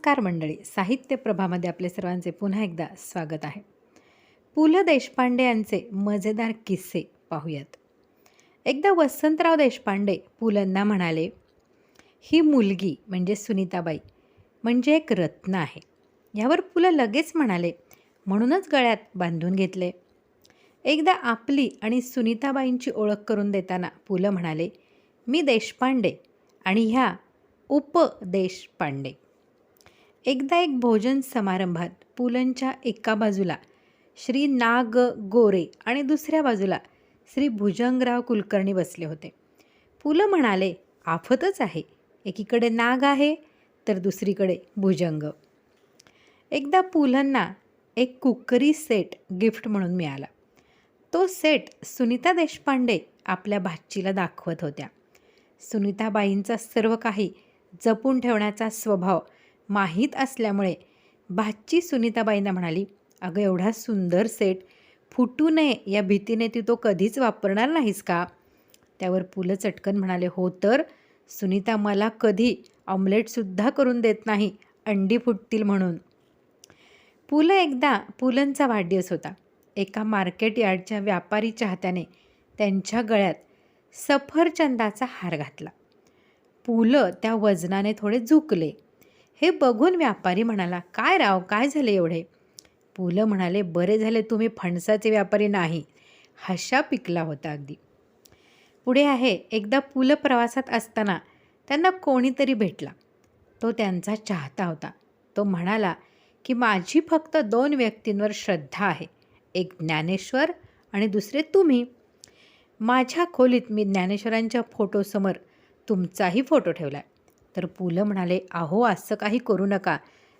नमस्कार मंडळी. साहित्य प्रभामध्ये आपले सर्वांचे पुन्हा एकदा स्वागत आहे. पु ल देशपांडे यांचे मजेदार किस्से पाहूयात. एकदा वसंतराव देशपांडे पुलंना म्हणाले ही मुलगी म्हणजे सुनीताबाई म्हणजे एक रत्न आहे. यावर पु ल लगेच म्हणाले म्हणूनच गळ्यात बांधून घेतले. एकदा आपली आणि सुनीताबाईंची ओळख करून देताना पु ल म्हणाले मी देशपांडे आणि ह्या उप देशपांडे. एकदा एक भोजन समारंभात पुलंच्या एका बाजूला श्री नाग गोरे आणि दुसऱ्या बाजूला श्री भुजंगराव कुलकर्णी बसले होते. पुलं म्हणाले आफतच आहे. एकीकडे नाग आहे तर दुसरीकडे भुजंग. एकदा पुलंना एक कुकरी सेट गिफ्ट म्हणून मिळाला. तो सेट सुनीता देशपांडे आपल्या भाचीला दाखवत होत्या. सुनीताबाईंचा सर्व काही जपून ठेवण्याचा स्वभाव माहीत असल्यामुळे भाची सुनीताबाईंना म्हणाली अगं एवढा सुंदर सेट फुटू नये या भीतीने ती तो कधीच वापरणार नाहीस का? त्यावर पुलं चटकन म्हणाले हो तर सुनीता मला कधी ऑमलेटसुद्धा करून देत नाही अंडी फुटतील म्हणून. पुलं एकदा पुलंचा वाढदिवस होता. एका मार्केट यार्डच्या व्यापारी चाहत्याने त्यांच्या गळ्यात सफरचंदाचा हार घातला. पुलं त्या वजनाने थोडे झुकले. हे बघून व्यापारी म्हणाला काय राव काय झाले एवढे? पुलं म्हणाले बरे झाले तुम्ही फणसाचे व्यापारी नाही. हशा पिकला होता अगदी. पुढे आहे एकदा पुलं प्रवासात असताना त्यांना कोणीतरी भेटला. तो त्यांचा चाहता होता. तो म्हणाला की माझी फक्त दोन व्यक्तींवर श्रद्धा आहे. एक ज्ञानेश्वर आणि दुसरे तुम्ही. माझ्या खोलीत मी ज्ञानेश्वरांच्या फोटोसमोर तुमचाही फोटो ठेवला आहे तर पुलं म्हणाले अहो असं काही करू नका.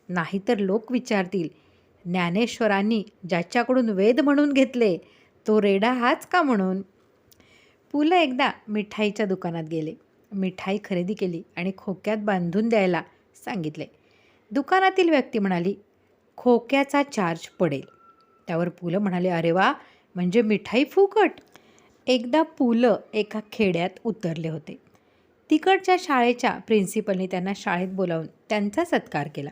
नाहीतर लोक विचारतील ज्ञानेश्वरांनी ज्याच्याकडून वेद म्हणून घेतले तो रेडा हाच का म्हणून? पुलं एकदा मिठाईच्या दुकानात गेले. मिठाई खरेदी केली आणि खोक्यात बांधून द्यायला सांगितले. दुकानातील व्यक्ती म्हणाली खोक्याचा चार्ज पडेल. त्यावर पुलं म्हणाले अरे वा म्हणजे मिठाई फुकट. एकदा पुलं एका खेड्यात उतरले होते. तिकडच्या शाळेच्या प्रिन्सिपलने त्यांना शाळेत बोलावून त्यांचा सत्कार केला.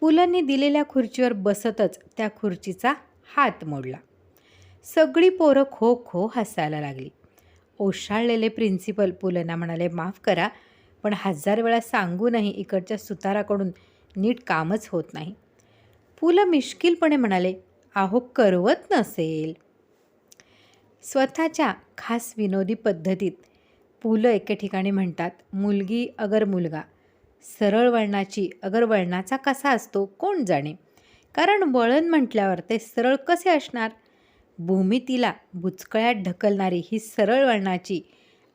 पुलंनी दिलेल्या खुर्चीवर बसतच त्या खुर्चीचा हात मोडला. सगळी पोरं खो खो हसायला लागली. ओशाळलेले प्रिन्सिपल पुलंना म्हणाले माफ करा पण हजार वेळा सांगूनही इकडच्या सुताराकडून नीट कामच होत नाही. पुलं मिश्किलपणे म्हणाले आहो करवत नसेल. स्वतःच्या खास विनोदी पद्धतीत पुलं एके ठिकाणी म्हणतात मुलगी अगर मुलगा. सरळ वळणाची अगर वळणाचा कसा असतो कोण जाणे? कारण वळण म्हटल्यावर ते सरळ कसे असणार? भूमितीला बुचकळ्यात ढकलणारी ही सरळ वळणाची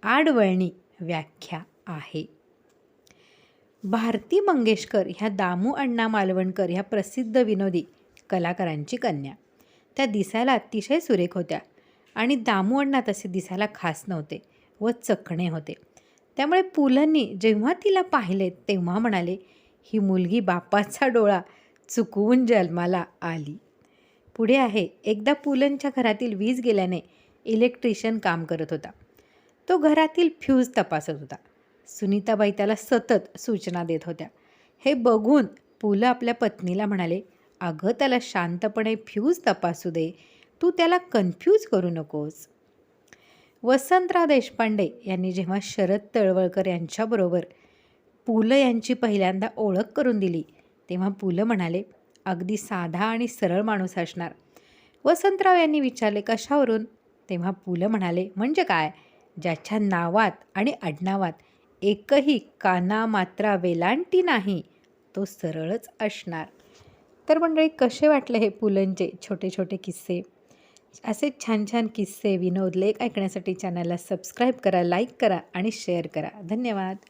आडवळणी व्याख्या आहे. भारती मंगेशकर ह्या दामू अण्णा मालवणकर ह्या प्रसिद्ध विनोदी कलाकारांची कन्या. त्या दिसायला अतिशय सुरेख होत्या आणि दामू अण्णा तसे दिसायला खास नव्हते. व चकणे होते. त्यामुळे पुलंनी जेव्हा तिला पाहिले तेव्हा म्हणाले ही मुलगी बापाचा डोळा चुकवून जन्माला आली. पुढे आहे. एकदा पुलंच्या घरातील वीज गेल्याने इलेक्ट्रिशियन काम करत होता. तो घरातील फ्यूज तपासत होता. सुनीताबाई त्याला सतत सूचना देत होत्या. हे बघून पुलं आपल्या पत्नीला म्हणाले अगं त्याला शांतपणे फ्यूज तपासू दे. तू त्याला कन्फ्यूज करू नकोस. वसंतराव देशपांडे यांनी जेव्हा शरद तळवळकर यांच्याबरोबर पुलं यांची पहिल्यांदा ओळख करून दिली तेव्हा पुलं म्हणाले अगदी साधा आणि सरळ माणूस असणार. वसंतराव यांनी विचारले कशावरून? तेव्हा पुलं म्हणाले म्हणजे काय? ज्याच्या नावात आणि आडनावात एकही काना मात्रा वेलांटी नाही तो सरळच असणार. तर मंडळी कसे वाटले हे पुलंचे छोटे छोटे किस्से? असे छान छान किस्से विनोद लेख ऐकण्यासाठी चॅनलला सबस्क्राईब करा लाईक करा आणि शेअर करा. धन्यवाद.